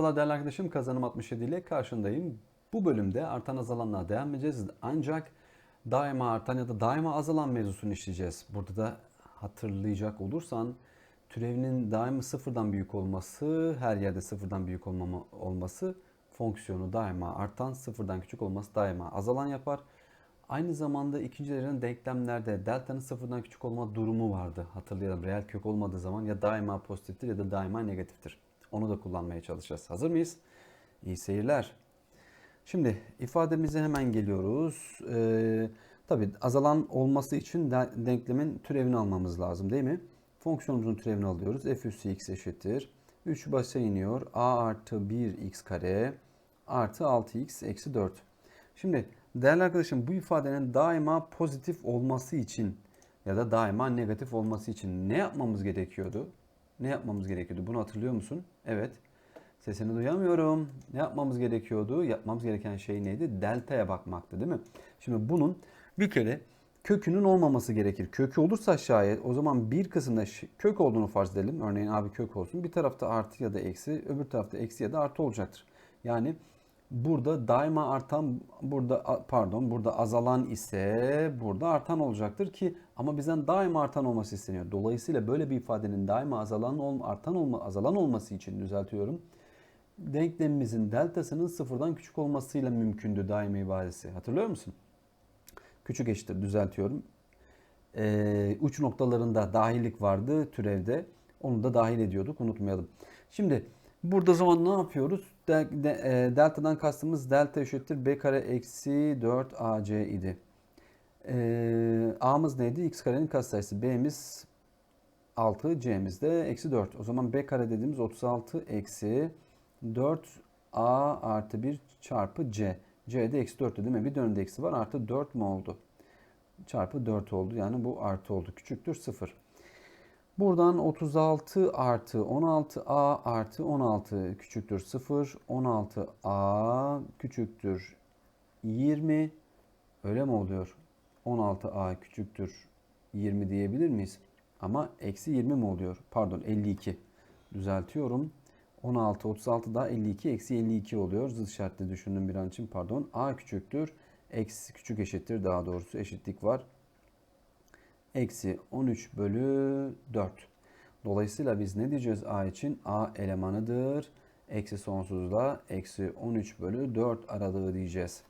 Merhabalar değerli arkadaşım. Kazanım 67 ile karşındayım. Bu bölümde artan azalanlığa devam edeceğiz. Ancak daima artan ya da daima azalan mevzusunu işleyeceğiz. Burada da hatırlayacak olursan türevinin daima sıfırdan büyük olması, her yerde sıfırdan büyük olmama, olması fonksiyonu daima artan, sıfırdan küçük olması daima azalan yapar. Aynı zamanda ikinci dereceden denklemlerde delta'nın sıfırdan küçük olma durumu vardı. Hatırlayalım reel kök olmadığı zaman ya daima pozitiftir ya da daima negatiftir. Onu da kullanmaya çalışacağız. Hazır mıyız? İyi seyirler. Şimdi ifademize hemen geliyoruz. Ee, Tabi azalan olması için de- denklemin türevini almamız lazım değil mi? Fonksiyonumuzun türevini alıyoruz. f üssü x eşittir. 3 başa iniyor. a artı 1x kare artı 6x eksi 4. Şimdi değerli arkadaşım bu ifadenin daima pozitif olması için ya da daima negatif olması için ne yapmamız gerekiyordu? Ne yapmamız gerekiyordu? Bunu hatırlıyor musun? Evet. Sesini duyamıyorum. Ne yapmamız gerekiyordu? Yapmamız gereken şey neydi? Delta'ya bakmaktı değil mi? Şimdi bunun bir kere kökünün olmaması gerekir. Kökü olursa şayet o zaman bir kısımda kök olduğunu farz edelim. Örneğin abi kök olsun. Bir tarafta artı ya da eksi, öbür tarafta eksi ya da artı olacaktır. Yani burada daima artan, burada pardon, burada azalan ise burada artan olacaktır ki ama bizden daima artan olması isteniyor. Dolayısıyla böyle bir ifadenin daima azalan olma, artan olma, azalan olması için düzeltiyorum. Denklemimizin deltasının sıfırdan küçük olmasıyla mümkündü daima ibadesi. Hatırlıyor musun? Küçük eşittir düzeltiyorum. Ee, uç noktalarında dahillik vardı türevde. Onu da dahil ediyorduk unutmayalım. Şimdi burada zaman ne yapıyoruz? De, de, e, delta'dan kastımız delta eşittir b kare eksi 4ac idi. Ee, a'mız neydi? x karenin katsayısı. b'miz 6, c'miz de eksi 4. O zaman b kare dediğimiz 36 eksi 4a artı 1 çarpı c. c'de eksi 4'tü değil mi? Bir dönemde eksi var. Artı 4 mu oldu? Çarpı 4 oldu. Yani bu artı oldu. Küçüktür 0. Buradan 36 artı 16a artı 16 küçüktür 0. 16a küçüktür 20. Öyle mi oluyor? 16a küçüktür 20 diyebilir miyiz? Ama eksi 20 mi oluyor? Pardon 52. Düzeltiyorum. 16, 36 daha 52, eksi 52 oluyor. Zıt işaretli düşündüm bir an için pardon. A küçüktür. Eksi küçük eşittir daha doğrusu eşitlik var. Eksi 13 bölü 4. Dolayısıyla biz ne diyeceğiz A için? A elemanıdır. Eksi sonsuzda eksi 13 bölü 4 aralığı diyeceğiz.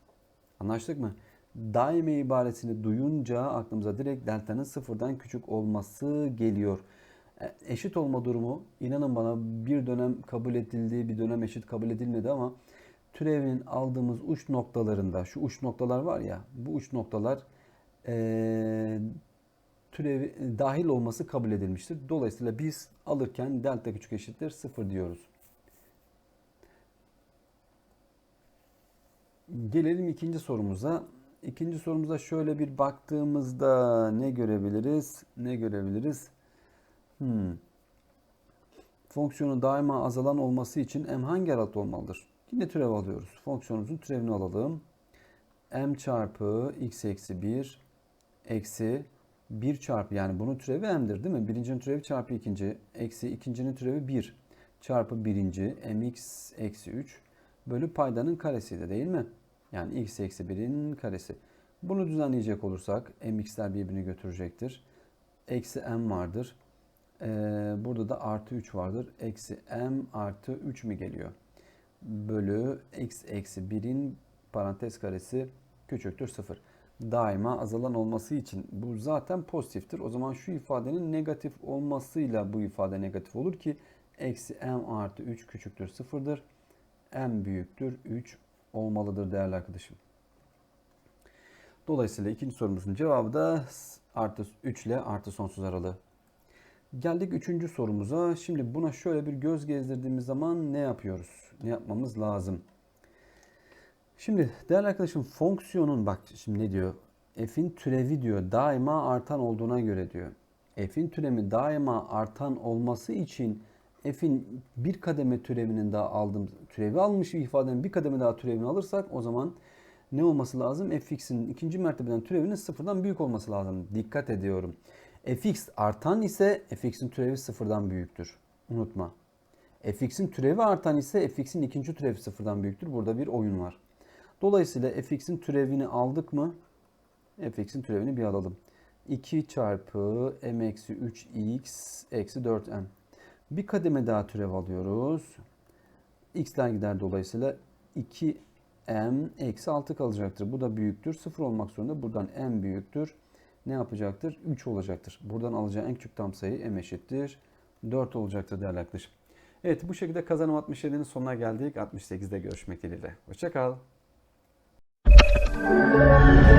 Anlaştık mı? Daime ibaresini duyunca aklımıza direkt delta'nın sıfırdan küçük olması geliyor. E, Eşit olma durumu inanın bana bir dönem kabul edildi, bir dönem eşit kabul edilmedi ama türevinin aldığımız uç noktalarında şu uç noktalar var ya bu uç noktalar eee türevi dahil olması kabul edilmiştir. Dolayısıyla biz alırken delta küçük eşittir 0 diyoruz. Gelelim ikinci sorumuza. İkinci sorumuza şöyle bir baktığımızda ne görebiliriz? Ne görebiliriz? Hmm. Fonksiyonu daima azalan olması için m hangi aralıkta olmalıdır? Yine türev alıyoruz. Fonksiyonumuzun türevini alalım. m çarpı x eksi 1 eksi 1 çarpı yani bunun türevi m'dir değil mi? Birincinin türevi çarpı ikinci eksi ikincinin türevi 1 çarpı birinci mx eksi 3 bölü paydanın karesiydi değil mi? Yani x eksi 1'in karesi. Bunu düzenleyecek olursak mx'ler birbirini götürecektir. Eksi m vardır. Ee, burada da artı 3 vardır. Eksi m artı 3 mi geliyor? Bölü x eksi 1'in parantez karesi küçüktür 0. Daima azalan olması için bu zaten pozitiftir. O zaman şu ifadenin negatif olmasıyla bu ifade negatif olur ki eksi m artı 3 küçüktür 0'dır. m büyüktür 3 olmalıdır değerli arkadaşım. Dolayısıyla ikinci sorumuzun cevabı da artı 3 ile artı sonsuz aralığı. Geldik üçüncü sorumuza. Şimdi buna şöyle bir göz gezdirdiğimiz zaman ne yapıyoruz? Ne yapmamız lazım? Şimdi değerli arkadaşım fonksiyonun bak şimdi ne diyor? F'in türevi diyor daima artan olduğuna göre diyor. F'in türevi daima artan olması için F'in bir kademe türevinin daha aldığım türevi almış ifadenin bir kademe daha türevini alırsak o zaman ne olması lazım? fx'in ikinci mertebeden türevinin sıfırdan büyük olması lazım. Dikkat ediyorum. fx artan ise fx'in türevi sıfırdan büyüktür. Unutma. fx'in türevi artan ise fx'in ikinci türevi sıfırdan büyüktür. Burada bir oyun var. Dolayısıyla fx'in türevini aldık mı? fx'in türevini bir alalım. 2 çarpı m eksi 3x eksi 4m. Bir kademe daha türev alıyoruz. x'ler gider dolayısıyla 2m eksi 6 kalacaktır. Bu da büyüktür. 0 olmak zorunda. Buradan m büyüktür. Ne yapacaktır? 3 olacaktır. Buradan alacağı en küçük tam sayı m eşittir. 4 olacaktır değerli arkadaşım. Evet bu şekilde kazanım 67'nin sonuna geldik. 68'de görüşmek dileğiyle. Hoşçakal. 啊。